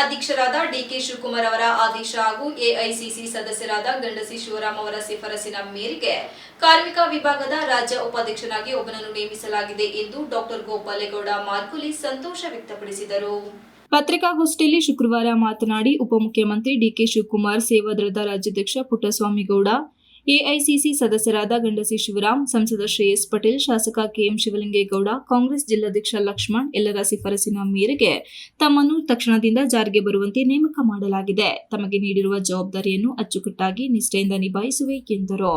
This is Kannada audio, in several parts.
ಅಧ್ಯಕ್ಷರಾದ ಡಿಕೆ ಶಿವಕುಮಾರ್ ಅವರ ಆದೇಶ ಹಾಗೂ ಎಐಸಿಸಿ ಸದಸ್ಯರಾದ ಗಂಡಸಿ ಶಿವರಾಮ್ ಅವರ ಶಿಫಾರಸಿನ ಮೇರೆಗೆ ಕಾರ್ಮಿಕ ವಿಭಾಗದ ರಾಜ್ಯ ಉಪಾಧ್ಯಕ್ಷನಾಗಿ ಒಬ್ಬನನ್ನು ನೇಮಿಸಲಾಗಿದೆ ಎಂದು ಡಾಕ್ಟರ್ ಗೋಪಾಲೇಗೌಡ ಮಾರ್ಕುಲಿ ಸಂತೋಷ ವ್ಯಕ್ತಪಡಿಸಿದರು. ಪತ್ರಿಕಾಗೋಷ್ಠಿಯಲ್ಲಿ ಶುಕ್ರವಾರ ಮಾತನಾಡಿ ಉಪಮುಖ್ಯಮಂತ್ರಿ ಡಿಕೆ ಶಿವಕುಮಾರ್ ಸೇವಾದಳದ ರಾಜ್ಯಾಧ್ಯಕ್ಷ ಪುಟ್ಟಸ್ವಾಮಿಗೌಡ ಎಐಸಿಸಿ ಸದಸ್ಯರಾದ ಗಂಡಸಿ ಶಿವರಾಮ್, ಸಂಸದ ಶ್ರೇಯಸ್ ಪಟೇಲ್, ಶಾಸಕ ಕೆಎಂ ಶಿವಲಿಂಗೇಗೌಡ, ಕಾಂಗ್ರೆಸ್ ಜಿಲ್ಲಾಧ್ಯಕ್ಷ ಲಕ್ಷ್ಮಣ್, ಎಲ್ಲರ ಶಿಫಾರಸಿನ ಮೇರೆಗೆ ತಮ್ಮನ್ನು ತಕ್ಷಣದಿಂದ ಜಾರಿಗೆ ಬರುವಂತೆ ನೇಮಕ ಮಾಡಲಾಗಿದೆ. ತಮಗೆ ನೀಡಿರುವ ಜವಾಬ್ದಾರಿಯನ್ನು ಅಚ್ಚುಕಟ್ಟಾಗಿ ನಿಷ್ಠೆಯಿಂದ ನಿಭಾಯಿಸುವೆ ಎಂದರು.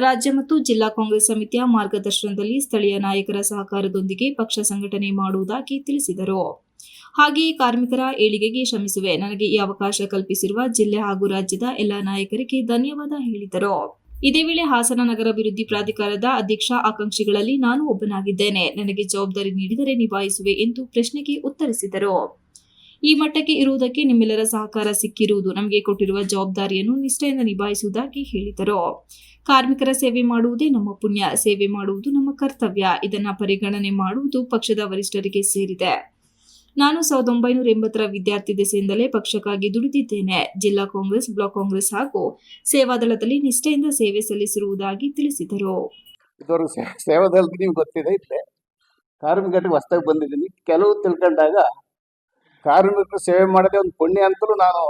ರಾಜ್ಯ ಮತ್ತು ಜಿಲ್ಲಾ ಕಾಂಗ್ರೆಸ್ ಸಮಿತಿಯ ಮಾರ್ಗದರ್ಶನದಲ್ಲಿ ಸ್ಥಳೀಯ ನಾಯಕರ ಸಹಕಾರದೊಂದಿಗೆ ಪಕ್ಷ ಸಂಘಟನೆ ಮಾಡುವುದಾಗಿ ತಿಳಿಸಿದರು. ಹಾಗೆಯೇ ಕಾರ್ಮಿಕರ ಏಳಿಗೆಗೆ ಶ್ರಮಿಸುವೆ. ನನಗೆ ಈ ಅವಕಾಶ ಕಲ್ಪಿಸಿರುವ ಜಿಲ್ಲೆ ಹಾಗೂ ರಾಜ್ಯದ ಎಲ್ಲ ನಾಯಕರಿಗೆ ಧನ್ಯವಾದ ಹೇಳಿದರು. ಇದೇ ವೇಳೆ ಹಾಸನ ನಗರ ಅಭಿವೃದ್ಧಿ ಪ್ರಾಧಿಕಾರದ ಅಧ್ಯಕ್ಷ ಆಕಾಂಕ್ಷಿಗಳಲ್ಲಿ ನಾನು ಒಬ್ಬನಾಗಿದ್ದೇನೆ. ನನಗೆ ಜವಾಬ್ದಾರಿ ನೀಡಿದರೆ ನಿಭಾಯಿಸುವೆ ಎಂದು ಪ್ರಶ್ನೆಗೆ ಉತ್ತರಿಸಿದರು. ಈ ಮಟ್ಟಕ್ಕೆ ಇರುವುದಕ್ಕೆ ನಿಮ್ಮೆಲ್ಲರ ಸಹಕಾರ ಸಿಕ್ಕಿರುವುದು ನಮಗೆ ಕೊಟ್ಟಿರುವ ಜವಾಬ್ದಾರಿಯನ್ನು ನಿಷ್ಠೆಯಿಂದ ನಿಭಾಯಿಸುವುದಾಗಿ ಹೇಳಿದರು. ಕಾರ್ಮಿಕರ ಸೇವೆ ಮಾಡುವುದೇ ನಮ್ಮ ಪುಣ್ಯ, ಸೇವೆ ಮಾಡುವುದು ನಮ್ಮ ಕರ್ತವ್ಯ. ಇದನ್ನು ಪರಿಗಣನೆ ಮಾಡುವುದು ಪಕ್ಷದ ವರಿಷ್ಠರಿಗೆ ಸೇರಿದೆ. ನಾನು ಸಾವಿರದ ಒಂಬೈನೂರ ಎಂಬತ್ತರ ವಿದ್ಯಾರ್ಥಿ ದೆಸೆಯಿಂದಲೇ ಪಕ್ಷಕ್ಕಾಗಿ ದುಡಿದಿದ್ದೇನೆ. ಜಿಲ್ಲಾ ಕಾಂಗ್ರೆಸ್ ಬ್ಲಾಕ್ ಕಾಂಗ್ರೆಸ್ ಹಾಗೂ ಸೇವಾದಳದಲ್ಲಿ ನಿಷ್ಠೆಯಿಂದ ಸೇವೆ ಸಲ್ಲಿಸಿರುವುದಾಗಿ ತಿಳಿಸಿದರು. ಇದುವರೆಗೂ ಸೇ ಸೇವಾದಳಕ್ಕೆ ನಿಮ್ಗೆ ಗೊತ್ತಿದೆ ಇಲ್ಲೇ. ಕಾರ್ಮಿಕರಿಗೆ ಹೊಸ್ದಾಗಿ ಬಂದಿದ್ದೀನಿ. ಕೆಲವು ತಿಳ್ಕೊಂಡಾಗ ಕಾರ್ಮಿಕರು ಸೇವೆ ಮಾಡದೆ ಒಂದು ಪುಣ್ಯ ಅಂತಲೂ ನಾನು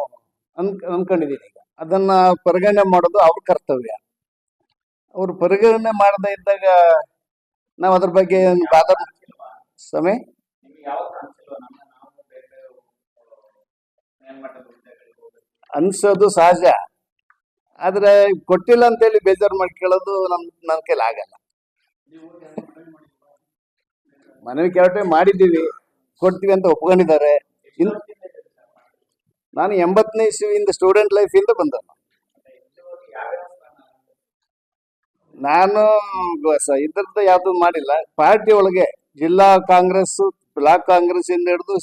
ಅನ್ ಅನ್ಕೊಂಡಿದ್ದೀನಿ. ಈಗ ಅದನ್ನ ಪರಿಗಣನೆ ಮಾಡೋದು ಅವ್ರ ಕರ್ತವ್ಯ. ಅವ್ರು ಪರಿಗಣನೆ ಮಾಡದೇ ಇದ್ದಾಗ ನಾವು ಅದ್ರ ಬಗ್ಗೆ ವಾದ ಸಮಯ ಅನ್ಸೋದು ಸಹಜ. ಆದ್ರೆ ಕೊಟ್ಟಿಲ್ಲ ಅಂತೇಳಿ ಬೇಜಾರು ಮಾಡ್ಕೊಳ್ಳೋದು ನಮ್ ನನ್ನ ಕೈಲಿ ಆಗಲ್ಲ. ಮನವಿ ಕೆಲಟೆ ಮಾಡಿದ್ದೀವಿ, ಕೊಡ್ತೀವಿ ಅಂತ ಒಪ್ಕೊಂಡಿದ್ದಾರೆ. ನಾನು ಎಂಬತ್ತನೇ ಇಸ್ವಿಯಿಂದ ಸ್ಟೂಡೆಂಟ್ ಲೈಫಿಂದ ಬಂದ ನಾನು ಗ- ಸ- ಇದ್ರದ್ದು ಯಾವ್ದು ಮಾಡಿಲ್ಲ. ಪಾರ್ಟಿ ಒಳಗೆ ಜಿಲ್ಲಾ ಕಾಂಗ್ರೆಸ್ ಬ್ಲಾಕ್ ಕಾಂಗ್ರೆಸ್ ಇಂದ ಹಿಡಿದು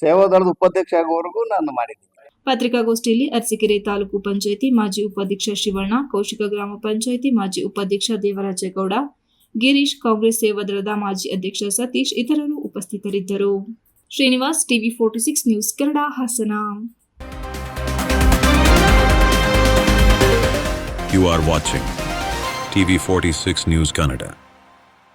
ಸೇವಾದಳದ ಉಪಾಧ್ಯಕ್ಷ ಆಗೋವರೆಗೂ ನಾನು ಮಾಡಿದ್ದೀನಿ. ಪತ್ರಿಕಾಗೋಷ್ಠಿಯಲ್ಲಿ ಅರಸೀಕೆರೆ ತಾಲೂಕು ಪಂಚಾಯಿತಿ ಮಾಜಿ ಉಪಾಧ್ಯಕ್ಷ ಶಿವಣ್ಣ, ಕೌಶಿಕ ಗ್ರಾಮ ಪಂಚಾಯಿತಿ ಮಾಜಿ ಉಪಾಧ್ಯಕ್ಷ ದೇವರಾಜೇಗೌಡ, ಗಿರೀಶ್ ಕಾಂಗ್ರೆಸ್ ಸೇವಾದಳದ ಮಾಜಿ ಅಧ್ಯಕ್ಷ ಸತೀಶ್ ಇತರರು ಉಪಸ್ಥಿತರಿದ್ದರು Srinivas TV forty six news Kannada Hassan You are watching TV46 News Canada.